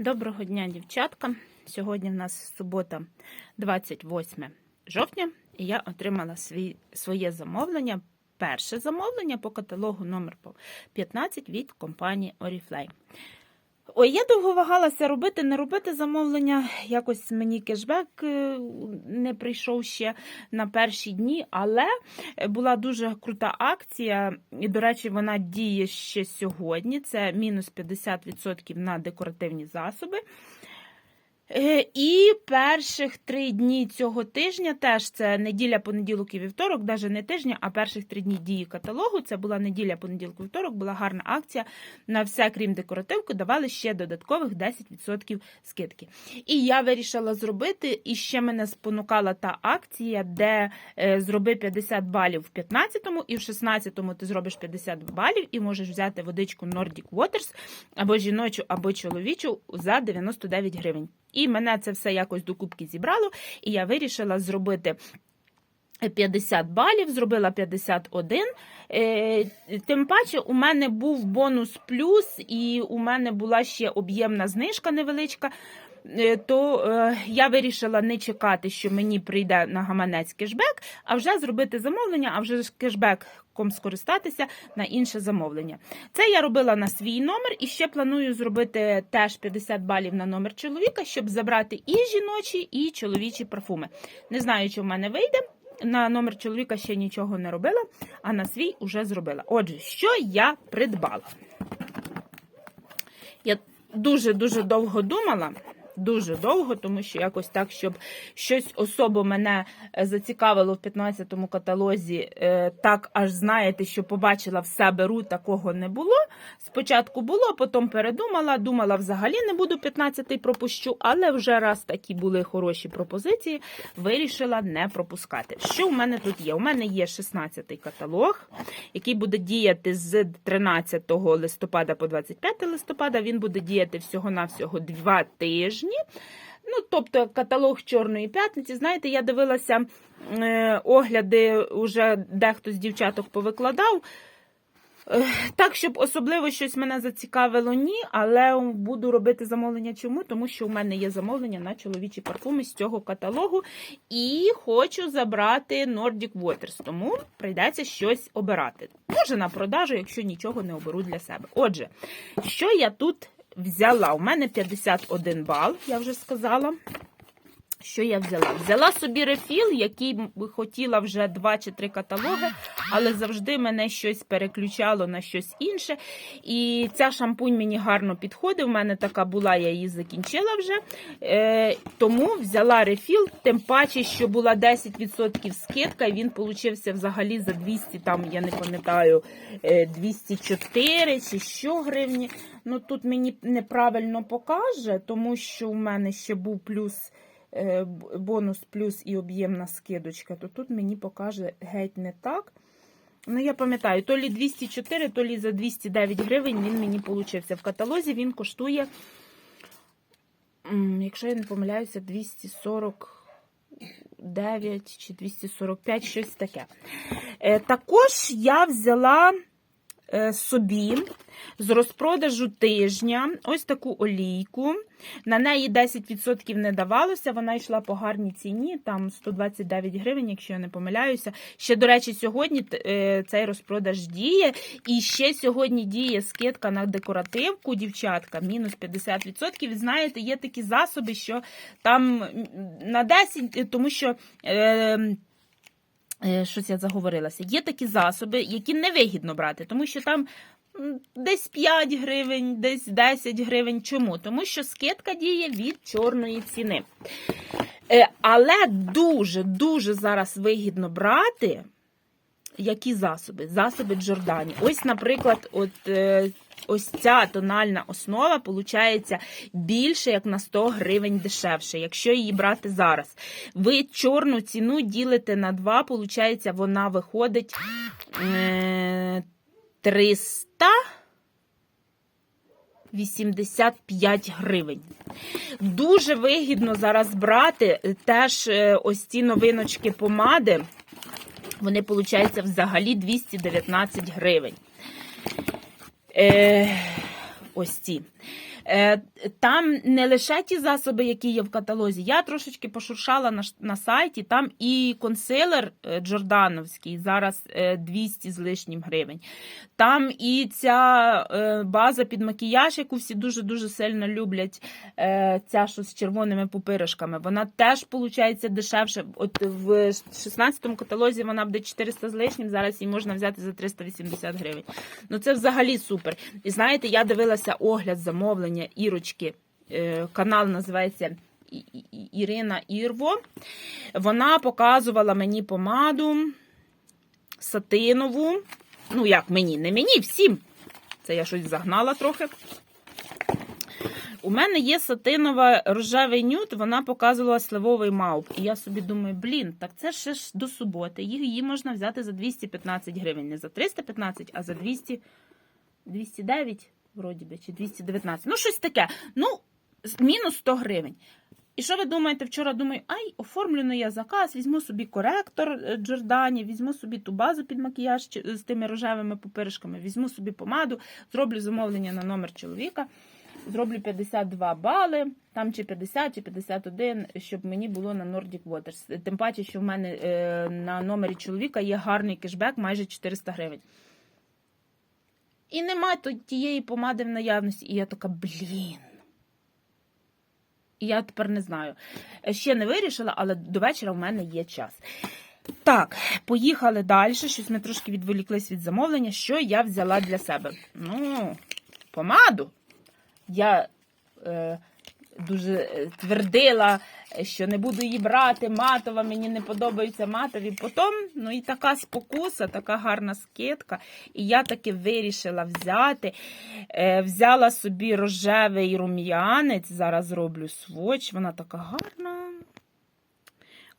Доброго дня, дівчатка. Сьогодні в нас субота, 28 жовтня, і я отримала свій, своє замовлення. Перше замовлення по каталогу номер 15 від компанії Oriflame. Ой, я довго вагалася робити, не робити замовлення. Якось мені кешбек е, не прийшов ще на перші дні, але була дуже крута акція, і, до речі, вона діє ще сьогодні. Це мінус 50% на декоративні засоби. Е, І перших три дні цього тижня, теж це неділя, понеділок і вівторок, навіть не тижня, а перших три дні дії каталогу. Це була неділя, понеділок, вівторок, була гарна акція на все, крім декоративки, давали ще додаткових 10% скидки. І я вирішила зробити, і ще мене спонукала та акція, де е, зроби 50 балів в 15-му, і в 16-му ти зробиш 50 балів, і можеш взяти водичку Nordic Waters або жіночу, або чоловічу за 99 гривень. І мене це все якось докупки зібрало, і я вирішила зробити 50 балів, зробила 51. Е, Тим паче, у мене був бонус плюс, і у мене була ще об'ємна знижка невеличка. Е, То е, я вирішила не чекати, що мені прийде на гаманець кешбек, а вже зробити замовлення, а вже кешбеком скористатися на інше замовлення. Це я робила на свій номер і ще планую зробити теж 50 балів на номер чоловіка, щоб забрати і жіночі, і чоловічі парфуми. Не знаю, чи в мене вийде. На номер чоловіка ще нічого не робила, а на свій уже зробила. Отже, що я придбала? Я дуже-дуже довго думала. Дуже довго, тому що якось так, щоб щось особо мене е, зацікавило в 15-му каталозі, е, так аж знаєте, що побачила все беру, такого не було. Спочатку було, потім передумала, думала, взагалі не буду 15-й пропущу, але вже раз такі були хороші пропозиції, вирішила не пропускати. Що в мене тут є? У мене є 16-й каталог, який буде діяти з 13 листопада по 25 листопада. Він буде діяти всього-навсього 2 тижні. Ну, тобто каталог Чорної п'ятниці. Знаєте, я дивилася е, огляди, уже дехто з дівчаток повикладав. Е, так, щоб особливо щось мене зацікавило, ні, але буду робити замовлення чому? Тому що у мене є замовлення на чоловічі парфуми з цього каталогу. І хочу забрати Nordic Waters, тому прийдеться щось обирати. Може на продажу, якщо нічого не оберу для себе. Отже, що я тут взяла? У мене 51 бал, я вже сказала. Що я взяла? Взяла собі рефіл, який хотіла вже два чи три каталоги, але завжди мене щось переключало на щось інше. І ця шампунь мені гарно підходить. У мене така була, я її закінчила вже. Е, Тому взяла рефіл, тим паче, що була 10% скидка, і він получився взагалі за 200, там, я не пам'ятаю, 204 чи що гривні. Ну тут мені неправильно покаже, тому що у мене ще був плюс. Бонус плюс і об'ємна скидочка, то тут мені покаже геть не так. Ну, я пам'ятаю, то лі 204, то лі за 209 гривень він мені получився. В каталозі він коштує, якщо я не помиляюся, 249 чи 245, щось таке. Також я взяла собі з розпродажу тижня ось таку олійку. На неї 10% не давалося, вона йшла по гарній ціні, там 129 гривень, якщо я не помиляюся. Ще, до речі, сьогодні цей розпродаж діє. І ще сьогодні діє скидка на декоративку, дівчатка, мінус 50%. Знаєте, є такі засоби, що там на 10, тому що. Е, Щось я заговорилася. Є такі засоби, які невигідно брати, тому що там десь 5 гривень, десь 10 гривень. Чому? Тому що скидка діє від чорної ціни. Але дуже-дуже зараз вигідно брати. Які засоби? Засоби Джордані. Ось, наприклад, от ось ця тональна основа виходить більше, як на 100 гривень дешевше, якщо її брати зараз. Ви чорну ціну ділите на 2, виходить, вона виходить 300. 85 гривень. Дуже вигідно зараз брати теж ось ці новиночки помади. Вони, виходить, взагалі 219 гривень. Е, ось ці. Е, Там не лише ті засоби, які є в каталозі. Я трошечки пошуршала на, на сайті. Там і консилер е, Джордановський, зараз е, 200 з лишнім гривень. Там і ця е, база під макіяж, яку всі дуже-дуже сильно люблять. Е, Ця, що з червоними пупиришками. Вона теж виходить дешевше. От в 16-му каталозі вона буде 400 з лишнім, зараз її можна взяти за 380 гривень. Ну це взагалі супер. І знаєте, я дивилася огляд замовлення Ірочки. Е, Канал називається Ірина Ірво. Вона показувала мені помаду сатинову. Ну, як мені, не мені, всім. Це я щось загнала трохи. У мене є сатинова рожевий нюд, вона показувала сливовий мауп. І я собі думаю, блін, так це ще ж до суботи. Її можна взяти за 215 гривень. Не за 315, а за 200, 209, вроді би, чи 219. Ну, щось таке. Ну, мінус 100 гривень. І що ви думаєте? Вчора думаю, ай, оформлю ну я заказ, візьму собі коректор е, Джордані, візьму собі ту базу під макіяж з тими рожевими пупиришками, візьму собі помаду, зроблю замовлення на номер чоловіка, зроблю 52 бали, там чи 50, чи 51, щоб мені було на Nordic Waters. Тим паче, що в мене е, на номері чоловіка є гарний кешбек, майже 400 гривень. І нема тієї помади в наявності. І я така, блін. І я тепер не знаю. Ще не вирішила, але до вечора в мене є час. Так, поїхали далі. Щось ми трошки відволіклись від замовлення. Що я взяла для себе? Ну, помаду. Я е, дуже е, твердила, що не буду її брати. Матова, мені не подобаються матові. Потім, ну і така спокуса, така гарна скидка. І я таки вирішила взяти. Е, взяла собі рожевий рум'янець. Зараз зроблю своч. Вона така гарна.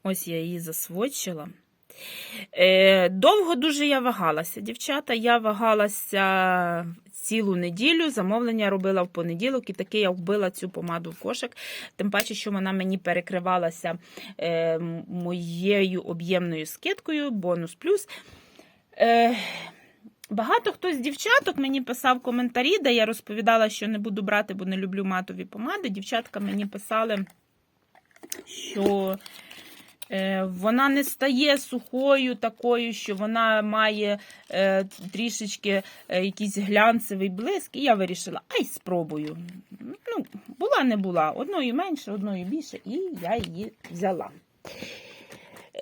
Ось я її засвочила. Е, довго дуже я вагалася, дівчата. Я вагалася цілу неділю. Замовлення робила в понеділок, і таки я вбила цю помаду в кошик. Тим паче, що вона мені перекривалася е, моєю об'ємною скидкою, бонус плюс. Е, Багато хто з дівчаток мені писав коментарі, де я розповідала, що не буду брати, бо не люблю матові помади. Дівчатка мені писали, що вона не стає сухою такою, що вона має е, трішечки е, якийсь глянцевий блиск. І я вирішила, ай, спробую. Ну, була, не була. Одною менше, одною більше, і я її взяла.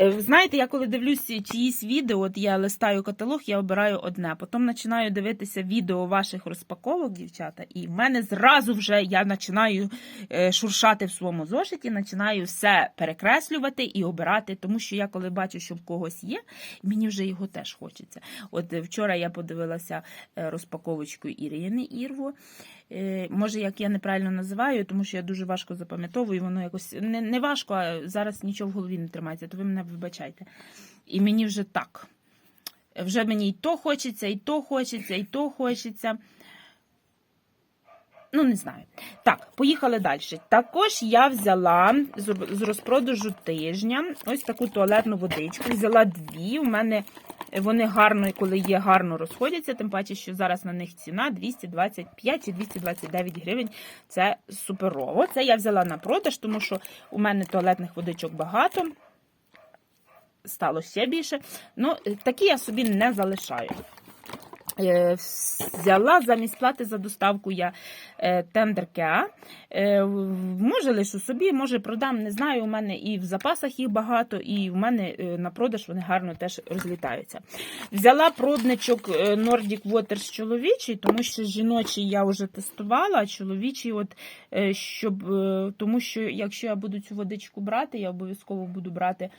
Е, Знаєте, я коли дивлюся чиїсь відео, от я листаю каталог, я обираю одне. Потім починаю дивитися відео ваших розпаковок, дівчата, і в мене зразу вже я починаю е, шуршати в своєму зошиті, починаю все перекреслювати і обирати, тому що я коли бачу, що в когось є, мені вже його теж хочеться. От е, вчора я подивилася розпаковочку Ірини Ірво. Е, Може, як я неправильно називаю, тому що я дуже важко запам'ятовую, воно якось не, не важко, а зараз нічого в голові не тримається, то ви мене вибачайте. І мені вже так. Вже мені і то хочеться, і то хочеться, і то хочеться. Ну, не знаю. Так, поїхали далі. Також я взяла з розпродажу тижня ось таку туалетну водичку. Взяла дві. У мене вони гарно, коли є, гарно розходяться, тим паче, що зараз на них ціна 225 чи 229 гривень. Це суперово. Це я взяла на продаж, тому що у мене туалетних водичок багато. Стало ще більше. Ну, такі я собі не залишаю. Е, Взяла замість плати за доставку я е, тендерке. Е, Може лишу собі, може продам, не знаю. У мене і в запасах їх багато, і в мене на продаж вони гарно теж розлітаються. Взяла пробничок Nordic Waters чоловічий, тому що жіночий я вже тестувала, а чоловічий, от, щоб, тому що якщо я буду цю водичку брати, я обов'язково буду брати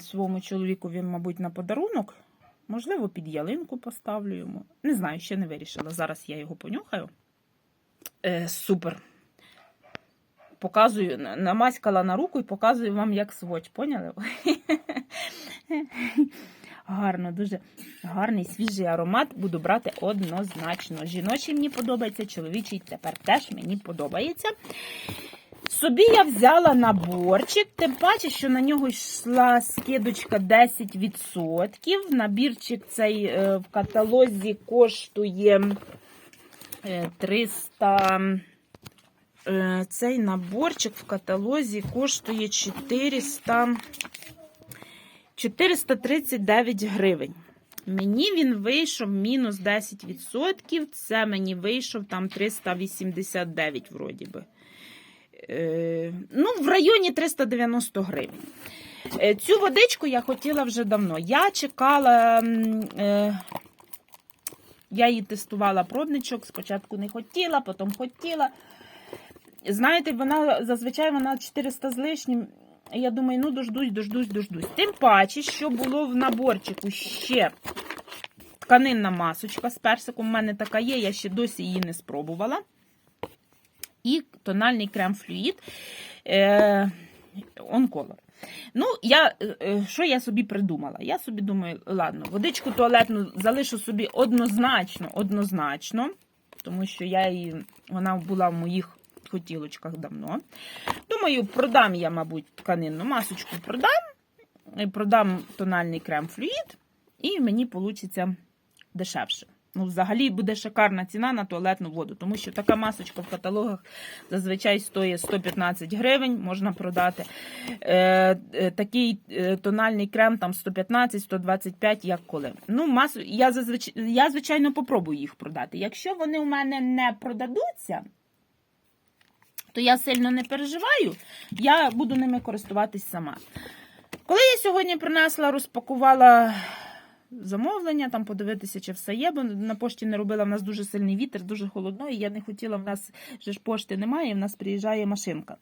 своєму чоловікові, мабуть, на подарунок. Можливо, під ялинку поставлю йому. Не знаю, ще не вирішила. Зараз я його понюхаю. Е, супер. Показую, намаськала на руку і показую вам, як своч. Поняли? Гарно, дуже гарний свіжий аромат. Буду брати однозначно. Жіночий мені подобається, чоловічий тепер теж мені подобається. Собі я взяла наборчик, тим паче, що на нього йшла скидочка 10%. Набірчик цей е, в каталозі коштує Е, 300. е, Цей наборчик в каталозі коштує 400, 439 гривень. Мені він вийшов мінус 10%. Це мені вийшов там 389, вроді би. Е, ну, в районі 390 гривень. Е, Цю водичку я хотіла вже давно. Я чекала. Е, я її тестувала пробничок, спочатку не хотіла, потім хотіла. Знаєте, вона зазвичай вона 400 з лишнім. Я думаю, ну дождусь, дождусь, дождусь. Тим паче, що було в наборчику ще тканинна масочка з персиком. У мене така є, я ще досі її не спробувала. І тональний крем флюїд е, Oncolor. Ну, я, е, е, що я собі придумала? Я собі думаю, ладно, водичку туалетну залишу собі однозначно, однозначно, тому що я її, вона була в моїх хотілочках давно. Думаю, продам я, мабуть, тканинну масочку продам, продам тональний крем флюїд, і мені вийде дешевше. Ну, взагалі буде шикарна ціна на туалетну воду, тому що така масочка в каталогах зазвичай стоїть 115 гривень, можна продати. Е, е, такий е, тональний крем там 115-125, як коли. Ну, масу, я, зазвичай, я, звичайно, попробую їх продати. Якщо вони у мене не продадуться, то я сильно не переживаю, я буду ними користуватись сама. Коли я сьогодні принесла, розпакувала замовлення, там подивитися, чи все є, бо на пошті не робила, в нас дуже сильний вітер, дуже холодно, і я не хотіла, в нас же ж пошти немає, в нас приїжджає машинка.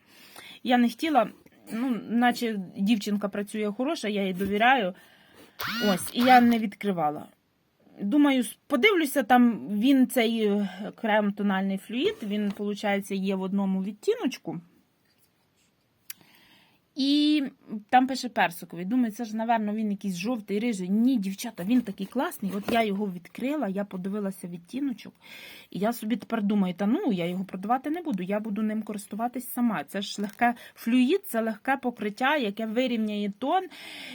Я не хотіла, ну, наче дівчинка працює хороша, я їй довіряю. Ось, і я не відкривала. Думаю, подивлюся, там він цей е, крем тональний флюїд, він, виходить, є в одному відтіночку. І там пише персиковий. Думаю, це ж, напевно, він якийсь жовтий, рижий. Ні, дівчата, він такий класний. От я його відкрила, я подивилася відтіночок, і я собі тепер думаю, та ну, я його продавати не буду, я буду ним користуватись сама. Це ж легке флюїд, це легке покриття, яке вирівняє тон.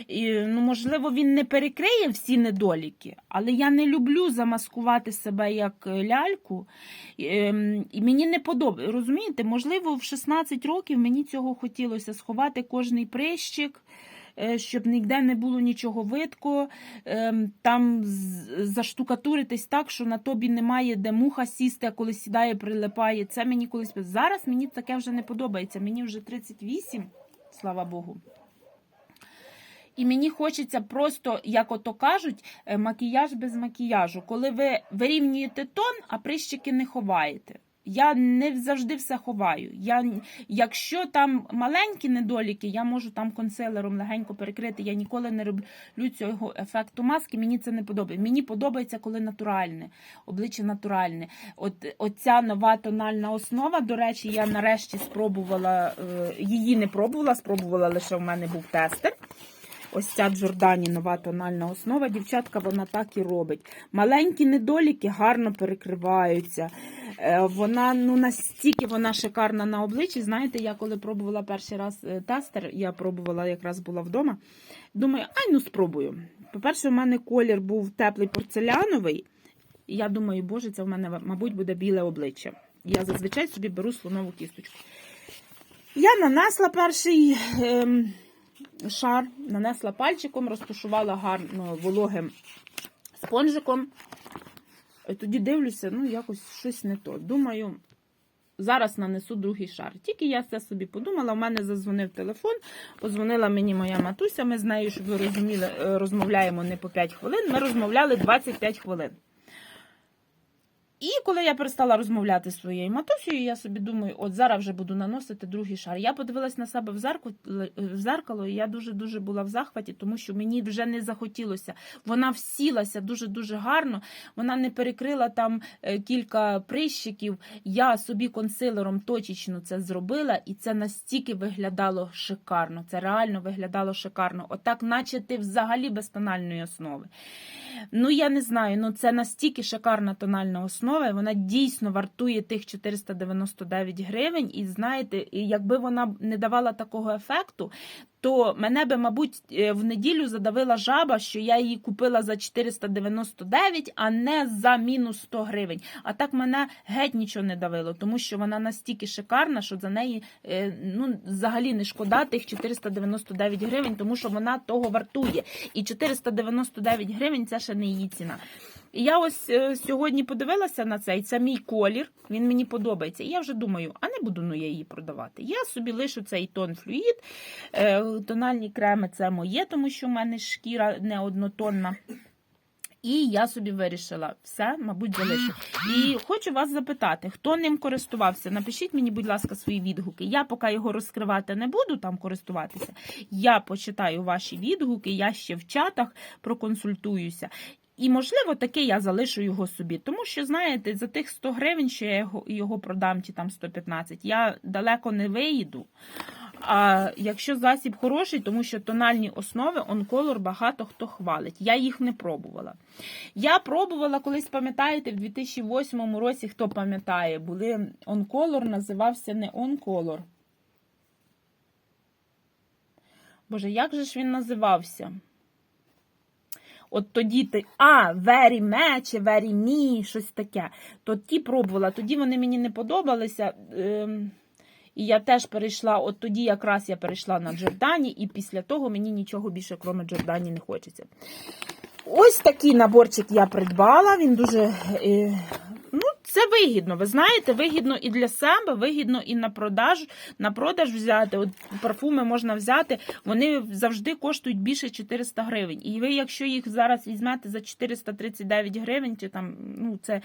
І, ну, Можливо, він не перекриє всі недоліки, але я не люблю замаскувати себе як ляльку. Ем, І мені не подобається. Розумієте, можливо, в 16 років мені цього хотілося сховати кожний прищик, е, щоб ніде не було нічого видко, ем, там заштукатуритись так, що на тобі немає де муха сісти, а коли сідає, прилипає. Це мені колись. Зараз мені таке вже не подобається. Мені вже 38, слава Богу. І мені хочеться просто, як ото кажуть, е, макіяж без макіяжу. Коли ви вирівнюєте тон, а прищики не ховаєте. Я не завжди все ховаю. Я, якщо там маленькі недоліки, я можу там консилером легенько перекрити. Я ніколи не роблю цього ефекту маски. Мені це не подобається. Мені подобається, коли натуральне, обличчя натуральне. От оця нова тональна основа. До речі, я нарешті спробувала е, її не пробувала, спробувала лише в мене був тестер. Ось ця Джордані нова тональна основа. Дівчатка, вона так і робить. Маленькі недоліки гарно перекриваються. Е, Вона ну настільки вона шикарна на обличчі. Знаєте, я коли пробувала перший раз е, тестер, я пробувала якраз була вдома. Думаю, ай ну спробую. По-перше, у мене колір був теплий порцеляновий. І я думаю, боже, це в мене, мабуть, буде біле обличчя. Я зазвичай собі беру слонову кісточку. Я нанесла перший. Ем, шар, нанесла пальчиком, розташувала гарно вологим спонжиком. І тоді дивлюся, ну, якось щось не то. Думаю, зараз нанесу другий шар. Тільки я це собі подумала, у мене зазвонив телефон, подзвонила мені моя матуся, ми з нею, щоб ви розуміли, е, розмовляємо не по 5 хвилин, ми розмовляли 25 хвилин. І коли я перестала розмовляти з своєю матусею, я собі думаю, от зараз вже буду наносити другий шар. Я подивилась на себе в зеркало, в зеркало, і я дуже-дуже була в захваті, тому що мені вже не захотілося. Вона всілася дуже-дуже гарно, вона не перекрила там е, кілька прищиків. Я собі консилером точечно це зробила, і це настільки виглядало шикарно. Це реально виглядало шикарно. Отак, наче ти взагалі без тональної основи. Ну, я не знаю, ну це настільки шикарна тональна основа, і вона дійсно вартує тих 499 гривень. І знаєте, якби вона не давала такого ефекту, то мене би, мабуть, е, в неділю задавила жаба, що я її купила за 499, а не за мінус 100 гривень. А так мене геть нічого не давило, тому що вона настільки шикарна, що за неї е, ну, взагалі не шкода тих 499 гривень, тому що вона того вартує. І 499 гривень це ще не її ціна. І я ось е, сьогодні подивилася на цей, це мій колір, він мені подобається. І я вже думаю, а не буду ну, я її продавати. Я собі лишу цей тон флюїд. Тональні креми це моє, тому що в мене шкіра не однотонна. І я собі вирішила все, мабуть, залишу. І хочу вас запитати, хто ним користувався? Напишіть мені, будь ласка, свої відгуки. Я поки його розкривати не буду там користуватися. Я почитаю ваші відгуки, я ще в чатах проконсультуюся. І, можливо, таки я залишу його собі. Тому що, знаєте, за тих 100 гривень, що я його, його продам, чи там 115, я далеко не виїду. А якщо засіб хороший, тому що тональні основи онколор багато хто хвалить. Я їх не пробувала. Я пробувала колись, пам'ятаєте, в 2008 році, хто пам'ятає, були онколор, називався не онколор. Боже, як же ж він називався? От тоді ти. А, very match, very me, щось таке. То ті пробувала, тоді вони мені не подобалися. Ем, і я теж перейшла, от тоді якраз я перейшла на Джордані, і після того мені нічого більше, крім Джордані, не хочеться. Ось такий наборчик я придбала. Він дуже. Це вигідно. Ви знаєте, вигідно і для себе, вигідно і на продаж, на продаж взяти. От парфуми можна взяти, вони завжди коштують більше 400 гривень. І ви, якщо їх зараз візьмете за 439 гривень, чи там, ну це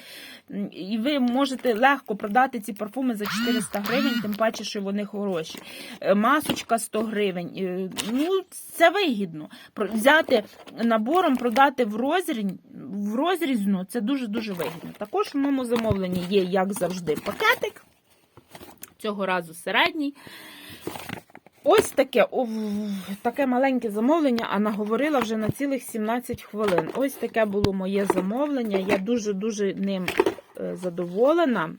і ви можете легко продати ці парфуми за 400 гривень, тим паче, що вони хороші. Е, Масочка 100 гривень. Е, Ну, це вигідно. Взяти набором, продати в розріз, в розрізну, це дуже-дуже вигідно. Також в моєму замовленні є, як завжди, пакетик. Цього разу середній. Ось таке о, таке маленьке замовлення, а наговорила вже на цілих 17 хвилин. Ось таке було моє замовлення. Я дуже-дуже ним е, задоволена.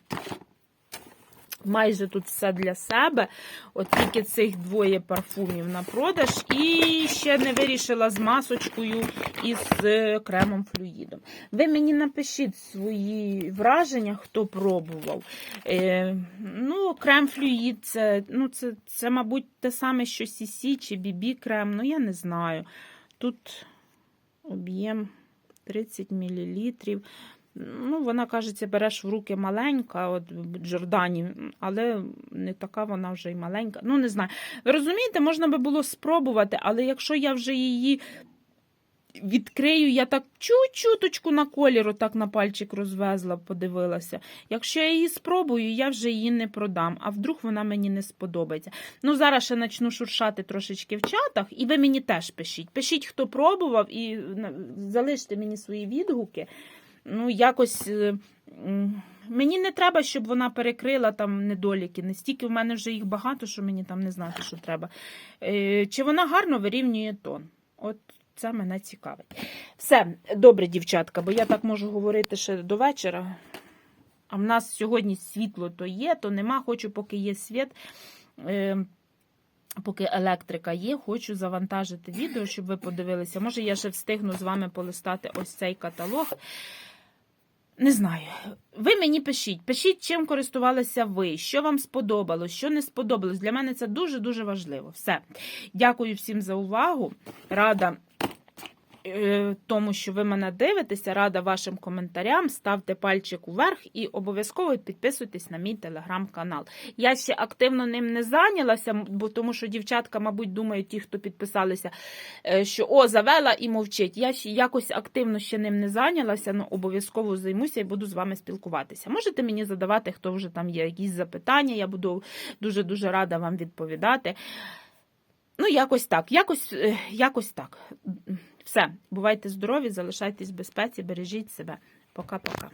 Майже тут все для себе. От тільки цих двоє парфумів на продаж. І ще не вирішила з масочкою і з е, кремом флюїдом. Ви мені напишіть свої враження, хто пробував. Е, ну, крем флюїд це, ну, це, це, мабуть, те саме, що CC чи BB крем. Ну, я не знаю. Тут об'єм 30 мл. Ну, вона, кажеться, береш в руки маленька, от Джордані, але не така вона вже й маленька. Ну, не знаю. Ви розумієте, можна би було спробувати, але якщо я вже її відкрию, я так чуть-чуточку на колір, отак на пальчик розвезла, подивилася. Якщо я її спробую, я вже її не продам, а вдруг вона мені не сподобається. Ну, зараз ще почну шуршати трошечки в чатах, і ви мені теж пишіть. Пишіть, хто пробував, і залиште мені свої відгуки ну, якось. е, Мені не треба, щоб вона перекрила там недоліки. Настільки в мене вже їх багато, що мені там не знати, що треба. Е, Чи вона гарно вирівнює тон? От це мене цікавить. Все, добре, дівчатка, бо я так можу говорити ще до вечора. А в нас сьогодні світло то є, то нема. Хочу, поки є світ. Е, Поки електрика є, хочу завантажити відео, щоб ви подивилися. Може, я ще встигну з вами полистати ось цей каталог. Не знаю. Ви мені пишіть, пишіть, чим користувалися ви, що вам сподобалось, що не сподобалось. Для мене це дуже-дуже важливо. Все. Дякую всім за увагу. Рада тому, що ви мене дивитеся, рада вашим коментарям. Ставте пальчик уверх і обов'язково підписуйтесь на мій телеграм-канал. Я ще активно ним не зайнялася, бо тому що дівчатка, мабуть, думають, ті, хто підписалися, е, що о, завела і мовчить. Я ще якось активно ще ним не зайнялася, але обов'язково займуся і буду з вами спілкуватися. Можете мені задавати, хто вже там є якісь запитання, я буду дуже-дуже рада вам відповідати. Ну, якось так, якось, е, якось так. Все, бувайте здорові, залишайтесь в безпеці, бережіть себе. Пока-пока.